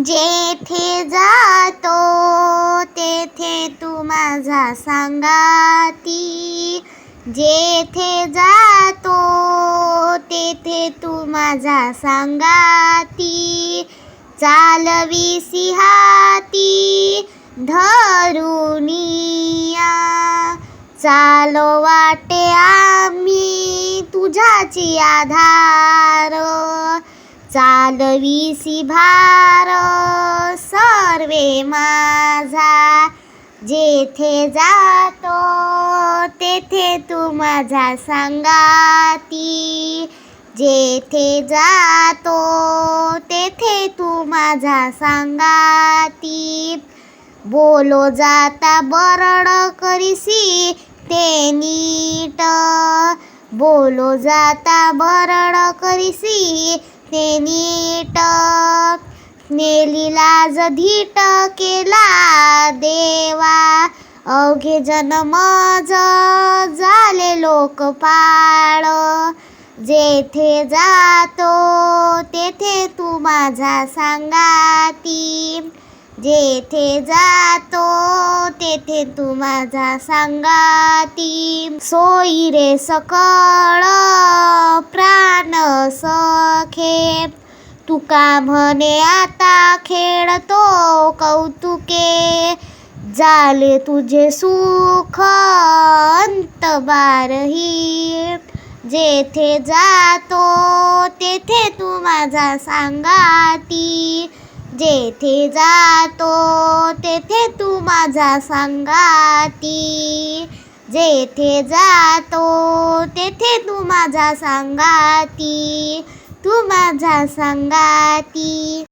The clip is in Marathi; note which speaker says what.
Speaker 1: जेथे जातो तेथे तू माझा सांगाती. जेथे जातो तेथे तू माझा सांगाती. चालवी सिहाती धरुनिया चालो वाटे आम्ही तुझ्याची आधार. चालवीसी भार सर्वे माझा. जेथे जातो तेथे तू माझा सांगाती. जेथे जातो तेथे तू माझा सांगाती. बोलो जाता बरड करीसी ते नीट. बोलो जाता बरड करीसी ते नीट जधीट धीट केला देवा. अवघे जन्म झाले लोकपाळ. जेथे जातो तेथे तू माझा सांगाती. जेथे जातो तेथे तू माझा सांगाती. सोयी रे सकळ प्राण सखे तुका म्हणे आता खेळतो कौतुके. झाले तुझे सुख अंत बारही. जेथे जातो तेथे तू माझा सांगाती. जेथे जातो तेथे तू माझा सांगाती. जेथे जातो तेथे तू माझा सांगाती तू माझा सांगाती.